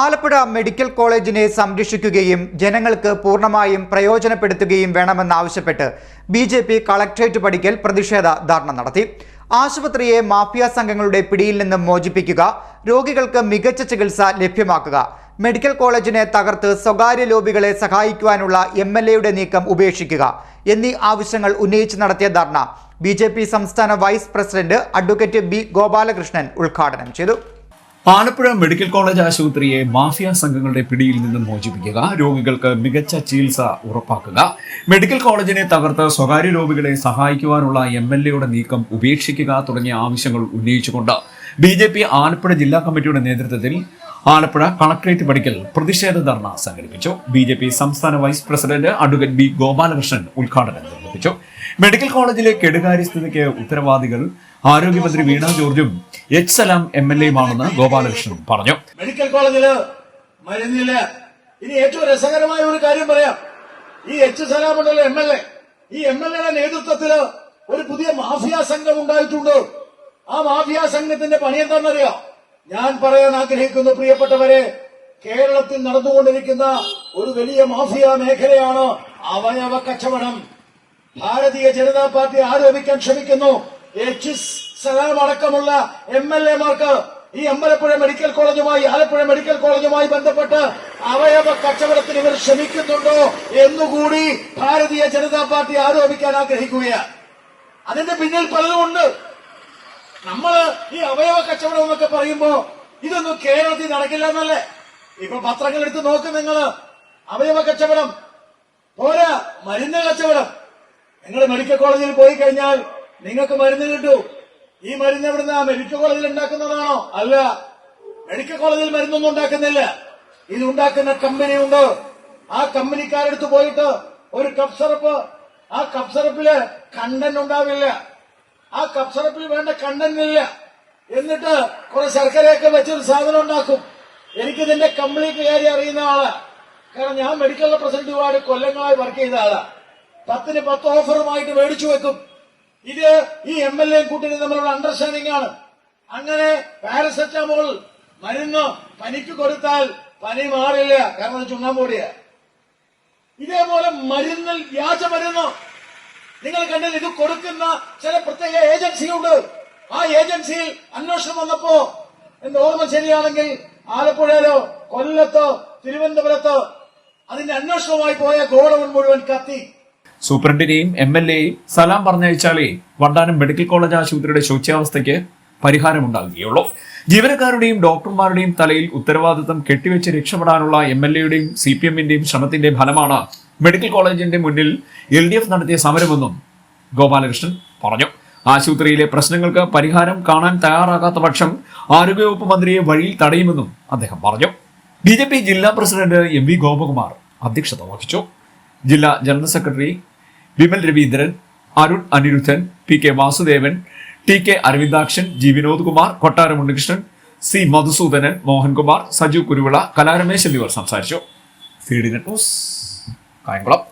Alappuzha medical കോളേജിനെ സംരക്ഷിക്കുകയും ജനങ്ങൾക്ക് പൂർണമായും പ്രയോജനപ്പെടുത്തുകയും വേണമെന്നാവശ്യപ്പെട്ട് ബി ജെ പി കളക്ട്രേറ്റ് പടിക്കൽ പ്രതിഷേധ ധർണ നടത്തി. ആശുപത്രിയെ മാഫിയ സംഘങ്ങളുടെ പിടിയിൽ നിന്ന് മോചിപ്പിക്കുക രോഗികൾക്ക് മികച്ച ചികിത്സ ലഭ്യമാക്കുക. മെഡിക്കൽ കോളേജിനെ തകർത്ത് സ്വകാര്യ ലോബികളെ സഹായിക്കുവാനുള്ള എം എൽ എയുടെ നീക്കം ഉപേക്ഷിക്കുക എന്നീ ആവശ്യങ്ങൾ ഉന്നയിച്ച് നടത്തിയ ധർണ ബി സംസ്ഥാന vice president advocate B Gopalakrishnan ഉദ്ഘാടനം ചെയ്തു. ആലപ്പുഴ മെഡിക്കൽ കോളേജ് ആശുപത്രിയെ മാഫിയ സംഘങ്ങളുടെ പിടിയിൽ നിന്നും മോചിപ്പിക്കുക രോഗികൾക്ക് മികച്ച ചികിത്സ ഉറപ്പാക്കുക. മെഡിക്കൽ കോളേജിനെ തകർത്ത് സ്വകാര്യ രോഗികളെ സഹായിക്കുവാനുള്ള എം എൽ എയുടെ നീക്കം ഉപേക്ഷിക്കുക തുടങ്ങിയ ആവശ്യങ്ങൾ ഉന്നയിച്ചുകൊണ്ട് ബി ജെ പി ആലപ്പുഴ ജില്ലാ കമ്മിറ്റിയുടെ നേതൃത്വത്തിൽ ആലപ്പുഴ കളക്ട്രേറ്റ് പടിക്കൽ പ്രതിഷേധ ധർണ സംഘടിപ്പിച്ചു. ബി സംസ്ഥാന vice president advocate B Gopalakrishnan ഉദ്ഘാടനം നിർവഹിച്ചു. മെഡിക്കൽ കോളേജിലെ കെടുകാര്യസ്ഥതയ്ക്ക് ഉത്തരവാദികൾ ആരോഗ്യമന്ത്രി വീണ ജോർജും എച്ച് സലാം എം എൽ എയുമാണെന്ന് ഗോപാലകൃഷ്ണൻ പറഞ്ഞു. മെഡിക്കൽ കോളേജിൽ മരുന്നില്ല. ഇനി ഏറ്റവും രസകരമായ ഒരു കാര്യം പറയാം. ഈ H Salam M L A. ഈ എം എൽ എയുടെ നേതൃത്വത്തിൽ ഒരു പുതിയ മാഫിയ സംഘം ഉണ്ടായിട്ടുണ്ട്. ആ മാഫിയ സംഘത്തിന്റെ പണി എന്താണെന്നറിയാം? ഞാൻ പറയാൻ ആഗ്രഹിക്കുന്നു പ്രിയപ്പെട്ടവരെ കേരളത്തിൽ നടന്നുകൊണ്ടിരിക്കുന്ന ഒരു വലിയ മാഫിയ മേഖലയാണ് അവയവ കച്ചവടം. ഭാരതീയ ജനതാ പാർട്ടി ആരോപിക്കാൻ ശ്രമിക്കുന്നു. എച്ച് സലാം അടക്കമുള്ള എം എൽ എമാർക്ക് ഈ അമ്പലപ്പുഴ മെഡിക്കൽ കോളേജുമായി ആലപ്പുഴ മെഡിക്കൽ കോളേജുമായി ബന്ധപ്പെട്ട് അവയവ കച്ചവടത്തിന് ഇവർ ശ്രമിക്കുന്നുണ്ടോ എന്നുകൂടി ഭാരതീയ ജനതാ പാർട്ടി ആരോപിക്കാൻ ആഗ്രഹിക്കുകയാണ്. അതിന്റെ പിന്നിൽ പലതുമുണ്ട്. നമ്മൾ ഈ അവയവ കച്ചവടം എന്നൊക്കെ പറയുമ്പോ ഇതൊന്നും കേരളത്തിൽ നടക്കില്ല എന്നല്ലേ? ഇപ്പൊ പത്രങ്ങൾ എടുത്ത് നോക്ക് നിങ്ങൾ. അവയവ കച്ചവടം. പോരാ മരുന്ന് കച്ചവടം. നിങ്ങൾ മെഡിക്കൽ കോളേജിൽ പോയി കഴിഞ്ഞാൽ നിങ്ങൾക്ക് മരുന്ന് കിട്ടൂ. ഈ മരുന്ന് എവിടുന്ന? മെഡിക്കൽ കോളേജിൽ ഉണ്ടാക്കുന്നതാണോ? അല്ല. മെഡിക്കൽ കോളേജിൽ മരുന്നൊന്നും ഉണ്ടാക്കുന്നില്ല. ഇത് ഉണ്ടാക്കുന്ന കമ്പനി ഉണ്ട്. ആ കമ്പനിക്കാരെടുത്ത് പോയിട്ട് ഒരു കപ്പ് സിറപ്പ് ആ കപ്പ് സിറപ്പിൽ കണ്ടന്റ് ഉണ്ടാവില്ല. ആ കപ്പ് സിറപ്പിൽ വേണ്ട കണ്ടന്റ് ഇല്ല എന്നിട്ട് കുറെ ശർക്കരയൊക്കെ വെച്ചൊരു സാധനം ഉണ്ടാക്കും. എനിക്കിതിന്റെ കംപ്ലീറ്റ് കാര്യം അറിയുന്ന ആളാ. കാരണം ഞാൻ മെഡിക്കൽ റെപ്രസെന്റേറ്റീവായിട്ട് കൊല്ലങ്ങളായി വർക്ക് ചെയ്ത ആളാ. പത്തിന് പത്ത് ഓഫറുമായിട്ട് മേടിച്ചു വെക്കും. ഇത് ഈ എം എൽ എ കൂട്ടിന് തമ്മിലുള്ള അണ്ടർസ്റ്റാൻഡിംഗ് ആണ്. അങ്ങനെ പാരസെറ്റമോൾ മരുന്ന് പനിക്ക് കൊടുത്താൽ പനി മാറില്ല. കാരണം ചുണ്ണാമ്പൊടിയാ ഇതേപോലെ മരുന്നിൽ വ്യാജ മരുന്ന്. നിങ്ങൾ കണ്ടില്ല ഇത് കൊടുക്കുന്ന ചില പ്രത്യേക ഏജൻസിയുണ്ട് ആ ഏജൻസിയിൽ അന്വേഷണം വന്നപ്പോ എന്റെ ഓർമ്മ ശരിയാണെങ്കിൽ ആലപ്പുഴയിലോ കൊല്ലത്തോ തിരുവനന്തപുരത്തോ അതിന്റെ അന്വേഷണവുമായി പോയ ഗോഡൌൺ മുഴുവൻ കത്തി. സൂപ്രണ്ടിനെയും എം എൽ എയും സലാം പറഞ്ഞയച്ചാലേ വണ്ടാനം മെഡിക്കൽ കോളേജ് ആശുപത്രിയുടെ ശോച്യാവസ്ഥയ്ക്ക് പരിഹാരമുണ്ടാകുകയുള്ളൂ. ജീവനക്കാരുടെയും ഡോക്ടർമാരുടെയും തലയിൽ ഉത്തരവാദിത്തം കെട്ടിവെച്ച് രക്ഷപ്പെടാനുള്ള എം എൽ എയുടെയും സി പി എമ്മിന്റെയും ശ്രമത്തിന്റെ ഫലമാണ് മെഡിക്കൽ കോളേജിന്റെ മുന്നിൽ എൽ ഡി എഫ് നടത്തിയ സമരമെന്നും ഗോപാലകൃഷ്ണൻ പറഞ്ഞു. ആശുപത്രിയിലെ പ്രശ്നങ്ങൾക്ക് പരിഹാരം കാണാൻ തയ്യാറാകാത്ത പക്ഷം ആരോഗ്യവകുപ്പ് മന്ത്രിയെ വഴിയിൽ തടയുമെന്നും അദ്ദേഹം പറഞ്ഞു. ബി ജെ പി ജില്ലാ പ്രസിഡന്റ് എം വി ഗോപകുമാർ അധ്യക്ഷത വഹിച്ചു. ജില്ലാ general secretary Vimal Raveendran Arun Aniruddhan P K Vasudevan T K Aravindakshan G Vinod Kumar Kottaram Unnikrishnan C Madhusoodanan Mohankumar Saju Kuruvila Kala Ramesh എന്നിവർ സംസാരിച്ചു. ന്യൂസ് കായംകുളം.